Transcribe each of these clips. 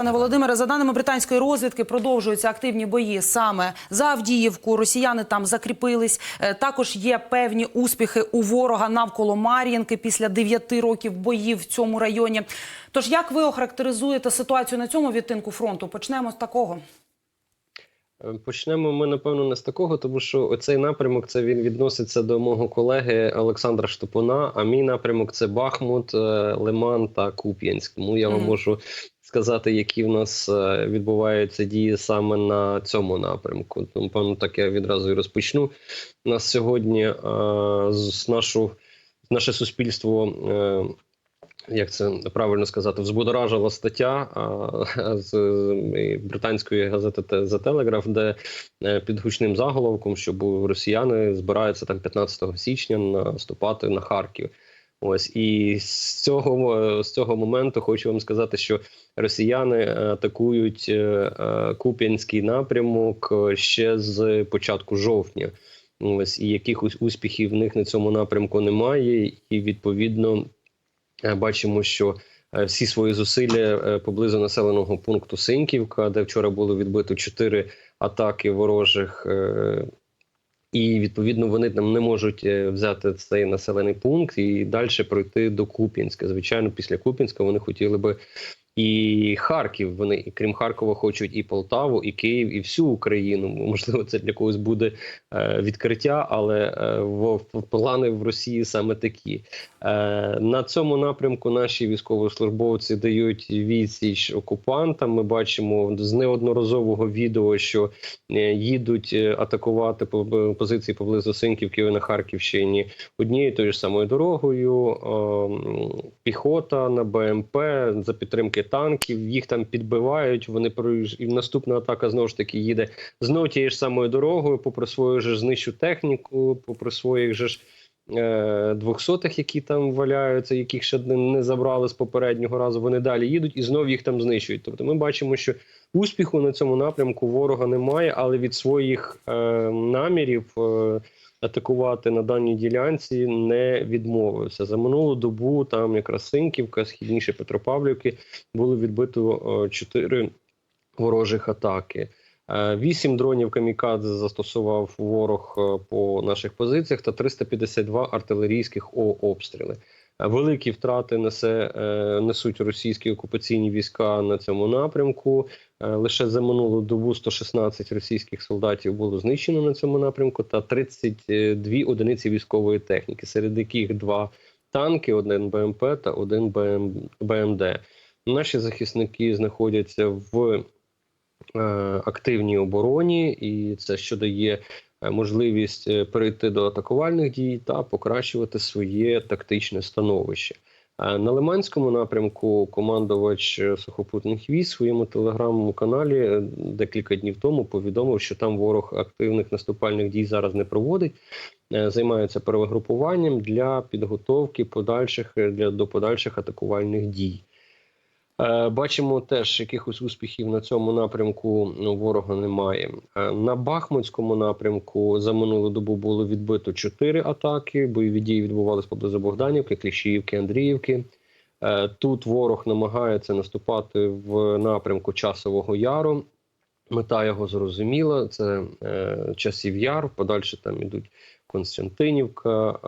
Пане Володимире, за даними британської розвідки, продовжуються активні бої саме за Авдіївку. Росіяни там закріпились. Е, Також є певні успіхи у ворога навколо Мар'їнки після 9 років боїв в цьому районі. Тож як ви охарактеризуєте ситуацію на цьому відтинку фронту? Почнемо з такого. Е, Почнемо ми напевно не з такого, тому що оцей напрямок це він відноситься до мого колеги Олександра Штопуна. А мій напрямок це Бахмут, е, Лиман та Куп'янськ. Тому я вам можу можу сказати, які в нас е, відбуваються дії саме на цьому напрямку. Тому певно, так я відразу і розпочну. У нас сьогодні е, з нашу наше суспільство. е, як це правильно сказати, взбудоражила стаття а, з британської газети «Те- The Telegraph, де е, під гучним заголовком, що росіяни збираються там 15 січня наступати на Харків. Ось і з цього з цього моменту хочу вам сказати, що росіяни атакують е, е, Куп'янський напрямок ще з початку жовтня. Ось і якихось успіхів в них на цьому напрямку немає, і відповідно бачимо, що е, всі свої зусилля е, поблизу населеного пункту Синьківка, де вчора було відбито чотири атаки ворожих. е, І відповідно вони там не можуть е, взяти цей населений пункт і далі пройти до Куп'янська. Звичайно, після Куп'янська вони хотіли би і Харків. Вони і крім Харкова хочуть і Полтаву, і Київ, і всю Україну. Можливо, це для когось буде е, відкриття, але е, в, плани в Росії саме такі. Е, на цьому напрямку наші військовослужбовці дають відсіч окупантам. Ми бачимо з неодноразового відео, що їдуть атакувати по- позиції поблизу Синківки на Харківщині однією тою ж самою дорогою. Піхота на БМП за підтримки танків. Їх там підбивають. Вони і наступна атака знову ж таки їде знову тією ж самою дорогою, попри свою ж знищу техніку, попри своїх же ж. е, Двохсотих, які там валяються, яких ще не- не забрали з попереднього разу, вони далі їдуть і знову їх там знищують. Тобто, ми бачимо, що успіху на цьому напрямку ворога немає, але від своїх е, намірів е, атакувати на даній ділянці не відмовився. За минулу добу там якраз Синківка, східніше Петропавлівки, було відбито е, чотири ворожих атаки. Е, Вісім дронів камікадзе застосував ворог е, по наших позиціях та 352 артилерійських обстріли. Великі втрати несе е, несуть російські окупаційні війська на цьому напрямку. Е, Лише за минулу добу 116 російських солдатів було знищено на цьому напрямку, та 32 одиниці військової техніки, серед яких два танки, один БМП та один БМ, БМД. Наші захисники знаходяться в е, активній обороні, і це що дає можливість е, перейти до атакувальних дій та покращувати своє тактичне становище. Е, На Лиманському напрямку командувач е, сухопутних військ своєму телеграмному каналі е, декілька днів тому повідомив, що там ворог активних наступальних дій зараз не проводить, е, займається перегрупуванням для підготовки подальших е, для до подальших атакувальних дій. Е, Бачимо теж якихось успіхів на цьому напрямку ну, ворога немає. Е, На Бахмутському напрямку за минулу добу було відбито чотири атаки. Бойові дії відбувалися поблизу Богданівки, Кліщіївки, Андріївки. Е, Тут ворог намагається наступати в напрямку Часового Яру. Мета його зрозуміла: це часів яр. Подальше там ідуть Константинівка,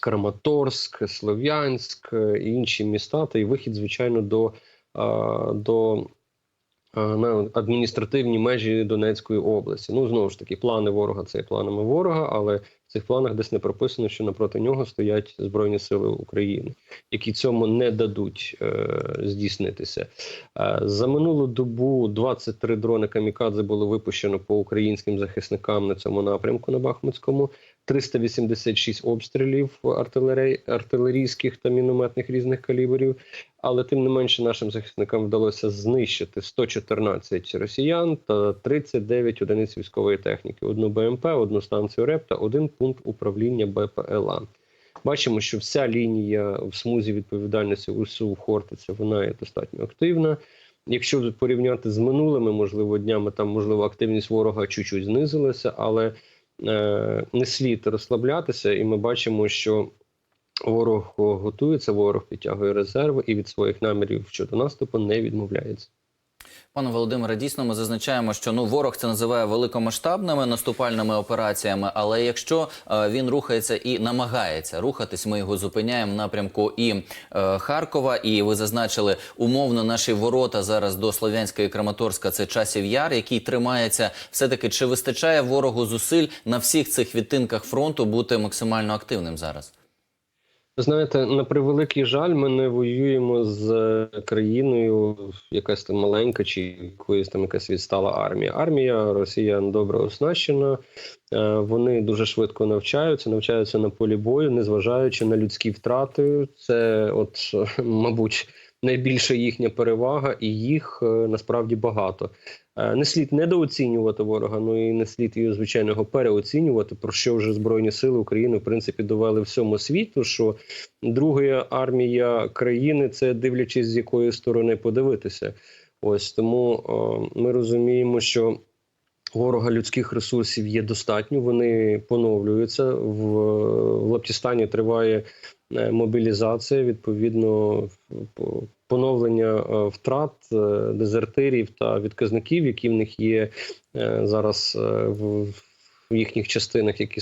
Краматорськ, Слов'янськ е, і інші міста, та й вихід, звичайно, до, е, до на адміністративні межі Донецької області. Ну, знову ж таки, плани ворога це планами ворога, але в цих планах десь не прописано, що напроти нього стоять Збройні Сили України, які цьому не дадуть е, здійснитися. Е, За минулу добу 23 дрони камікадзе було випущено по українським захисникам на цьому напрямку на Бахмутському. 386 обстрілів артилерій, артилерійських та мінометних різних калібрів. Але тим не менше нашим захисникам вдалося знищити 114 росіян та 39 одиниць військової техніки, одну БМП, одну станцію РЕП та один пункт управління БПЛА. Бачимо, що вся лінія в смузі відповідальності УСУ Хортиця вона є достатньо активна. Якщо порівняти з минулими, можливо, днями, там можливо активність ворога чуть-чуть знизилася, але е, не слід розслаблятися, і ми бачимо, що ворог готується, ворог підтягує резерви і від своїх намірів щодо наступу не відмовляється. Пане Володимире, дійсно ми зазначаємо, що ну ворог це називає великомасштабними наступальними операціями. Але якщо е, він рухається і намагається рухатись, ми його зупиняємо в напрямку і е, Харкова. І ви зазначили умовно наші ворота зараз до Слов'янська і Краматорська. Це часів яр, який тримається. Все таки чи вистачає ворогу зусиль на всіх цих відтинках фронту бути максимально активним зараз? Знаєте, на превеликий жаль, ми не воюємо з е, країною, якась там маленька чи якоюсь там якась відстала армія. Армія росіян добре оснащена, е, вони дуже швидко навчаються, навчаються на полі бою, незважаючи на людські втрати. Це, от, мабуть, найбільша їхня перевага, і їх е, насправді багато. Е, Не слід недооцінювати ворога, ну і не слід його звичайного переоцінювати. Про що вже збройні сили України в принципі довели всьому світу. Що друга армія країни це дивлячись з якої сторони подивитися. Ось тому о, ми розуміємо, що ворога людських ресурсів є достатньо. Вони поновлюються в, в Лаптістані. Триває е, мобілізація. Відповідно, поновлення е, втрат е, дезертирів та відказників, які в них є зараз в. В їхніх частинах, які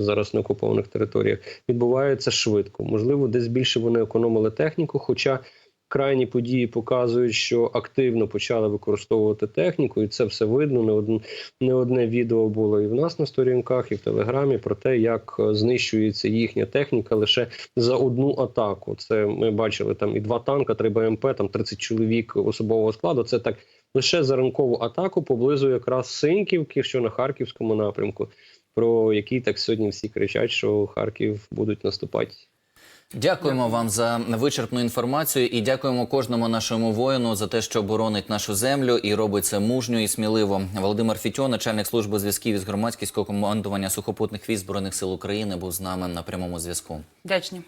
зараз на окупованих територіях, відбувається швидко. Можливо, десь більше вони економили техніку. Хоча крайні події показують, що активно почали використовувати техніку, і це все видно. Не одне, не одне відео було і в нас на сторінках, і в телеграмі про те, як е, знищується їхня техніка лише за одну атаку. Це ми бачили там і два танка, три БМП, там 30 чоловік особового складу. Це так лише за ранкову атаку поблизу якраз Синьківки, що на харківському напрямку, про який так сьогодні всі кричать, що Харків будуть наступати. Дякуємо вам за вичерпну інформацію і дякуємо кожному нашому воїну за те, що боронить нашу землю і робить це мужньо і сміливо. Володимир Фітьо, начальник служби зв'язків із громадського командування сухопутних військ збройних сил України, був з нами на прямому зв'язку. Вдячні.